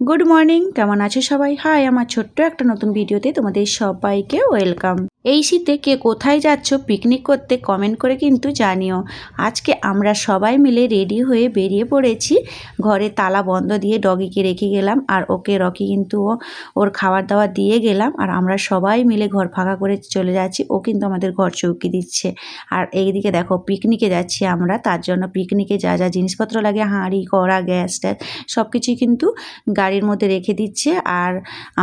Good morning কেমন আছে সবাই? হাই আমার ছোট্ট একটা নতুন ভিডিওতে তোমাদের সবাইকে ওয়েলকাম এই শীতে কে কোথায় যাচ্ছ পিকনিক করতে কমেন্ট করে কিন্তু জানিও। আজকে আমরা সবাই মিলে রেডি হয়ে বেরিয়ে পড়েছি। ঘরে তালা বন্ধ দিয়ে ডগিকে রেখে গেলাম আর ওকে রকি কিন্তু ওর খাবার দাবার দিয়ে গেলাম আর আমরা সবাই মিলে ঘর ফাঁকা করে চলে যাচ্ছি। ও কিন্তু আমাদের ঘর চৌকি দিচ্ছে। আর এইদিকে দেখো পিকনিকে যাচ্ছি আমরা, তার জন্য পিকনিকে যা যা জিনিসপত্র লাগে, হাঁড়ি, কড়া, গ্যাস, ট্যাস সব কিছুই কিন্তু গাড়ির মধ্যে রেখে দিচ্ছে। আর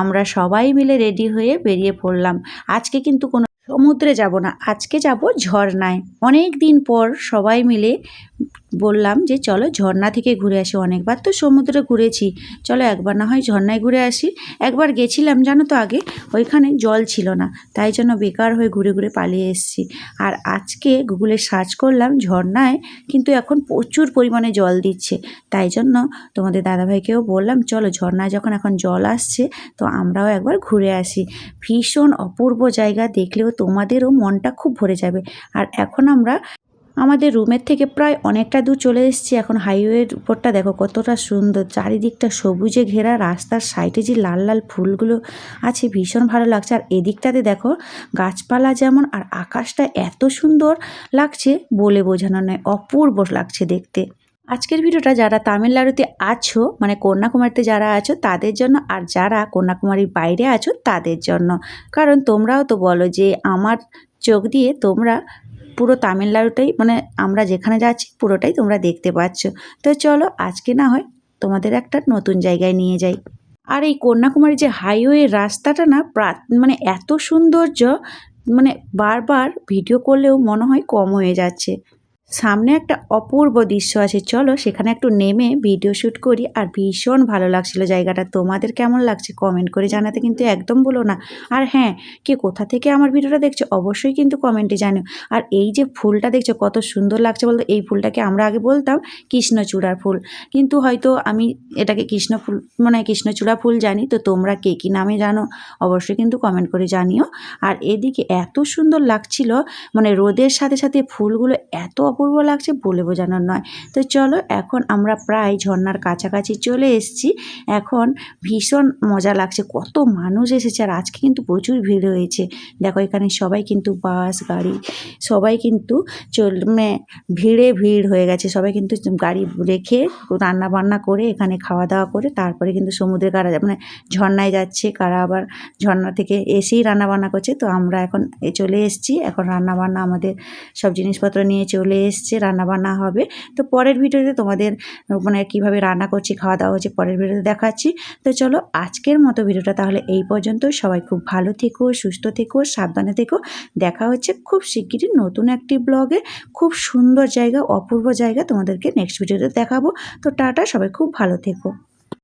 আমরা সবাই মিলে রেডি হয়ে বেরিয়ে পড়লাম। আজকে কিন্তু কোনো সমুদ্রে যাব না। আজকে যাব ঝর্নায় অনেক দিন পর সবাই মিলে বললাম যে, চলো ঝর্ণা থেকে ঘুরে আসি অনেকবার। তো সমুদ্রে ঘুরেছি। চলো একবার না হয় ঝর্ণায় ঘুরে আসি। একবার গেছিলাম জানো তো আগে, ওইখানে জল ছিল না, তাই জন্য বেকার হয়ে ঘুরে ঘুরে পালিয়ে এসেছি। আর আজকে গুগলে সার্চ করলাম, ঝর্ণায় কিন্তু এখন প্রচুর পরিমাণে জল দিচ্ছে। তাই জন্য তোমাদের দাদাভাইকেও বললাম, চলো ঝর্ণায় যখন এখন জল আসছে, তো আমরাও একবার ঘুরে আসি। ভীষণ অপূর্ব জায়গা, দেখলেও তোমাদেরও মনটা খুব ভরে যাবে। আর এখন আমরা আমাদের রুমের থেকে প্রায় অনেকটা দূর চলে এসেছি। এখন হাইওয়ের উপরটা দেখো কতটা সুন্দর। চারিদিকটা সবুজে ঘেরা। রাস্তার সাইডে যে লাল লাল ফুলগুলো আছে, ভীষণ ভালো লাগছে। আর এদিকটাতে দেখো গাছপালা যেমন, আর আকাশটা এত সুন্দর লাগছে বলে বোঝানো নয়, অপূর্ব লাগছে দেখতে। আজকের ভিডিওটা যারা তামিলনাড়ুতে আছো মানে কন্যাকুমারীতে যারা আছো, তাদের জন্য, আর যারা কন্যাকুমারীর বাইরে আছো, তাদের জন্য। কারণ তোমরাও তো বলো যে, আমার চোখ দিয়ে তোমরা পুরো তামিলনাড়ুটাই মানে আমরা যেখানে যাচ্ছি পুরোটাই তোমরা দেখতে পাচ্ছ। তো চলো আজকে না হয় তোমাদের একটা নতুন জায়গায় নিয়ে যাই। আর এই কন্যাকুমারী যে হাইওয়ে রাস্তাটা না প্রা- মানে এত সৌন্দর্য মানে বারবার ভিডিও করলেও মনে হয় কম হয়ে যাচ্ছে। সামনে একটা অপূর্ব দৃশ্য আছে। চলো সেখানে একটু নেমে ভিডিও শ্যুট করি। আর ভীষণ ভালো লাগছিল জায়গাটা। তোমাদের কেমন লাগছে কমেন্ট করে জানাতে কিন্তু একদম বলো না। আর হ্যাঁ কে কোথা থেকে আমার ভিডিওটা দেখছ অবশ্যই কিন্তু কমেন্টে জানো আর এই যে ফুলটা দেখছ কত সুন্দর লাগছে বলতো? এই ফুলটাকে আমরা আগে বলতাম কৃষ্ণচূড়ার ফুল। কিন্তু হয়তো আমি এটাকে কৃষ্ণ ফুল মানে কৃষ্ণচূড়া ফুল জানি। তো তোমরা কে কী নামে জানো অবশ্যই কিন্তু কমেন্ট করে জানিও। আর এদিকে এত সুন্দর লাগছিল মানে রোদের সাথে সাথে ফুলগুলো এত অপূর্ব লাগছে বলে বোঝানোর নয়। তো চলো এখন আমরা প্রায় ঝর্নার কাছাকাছি চলে এসেছি। এখন ভীষণ মজা লাগছে। কত মানুষ এসেছে আর আজকে কিন্তু প্রচুর ভিড় হয়েছে। দেখো এখানে সবাই কিন্তু বাস, গাড়ি, সবাই কিন্তু চল মানে ভিড়ে ভিড় হয়ে গেছে। সবাই কিন্তু গাড়ি রেখে রান্না বান্না করে এখানে খাওয়া দাওয়া করে তারপরে কিন্তু সমুদ্রে কারা মানে ঝর্নায় যাচ্ছে। কারা আবার ঝর্ণা থেকে এসেই রান্না বান্না করছে। তো আমরা এখন চলে এসেছি। এখন রান্না বান্না আমাদের সব জিনিসপত্র নিয়ে চলে এসছে, রান্নাবান্না হবে। তো পরের ভিডিওতে তোমাদের মানে কীভাবে রান্না করছি, খাওয়া দাওয়া হচ্ছে পরের ভিডিওতে দেখাচ্ছি। তো চলো আজকের মতো ভিডিওটা তাহলে এই পর্যন্ত। সবাই খুব ভালো থেকো, সুস্থ থেকো, সাবধানে থেকো। দেখা হচ্ছে খুব শিগগিরই নতুন একটি ব্লগে। খুব সুন্দর জায়গা, অপূর্ব জায়গা তোমাদেরকে নেক্সট ভিডিওতে দেখাবো। তো টাটা, সবাই খুব ভালো থেকো।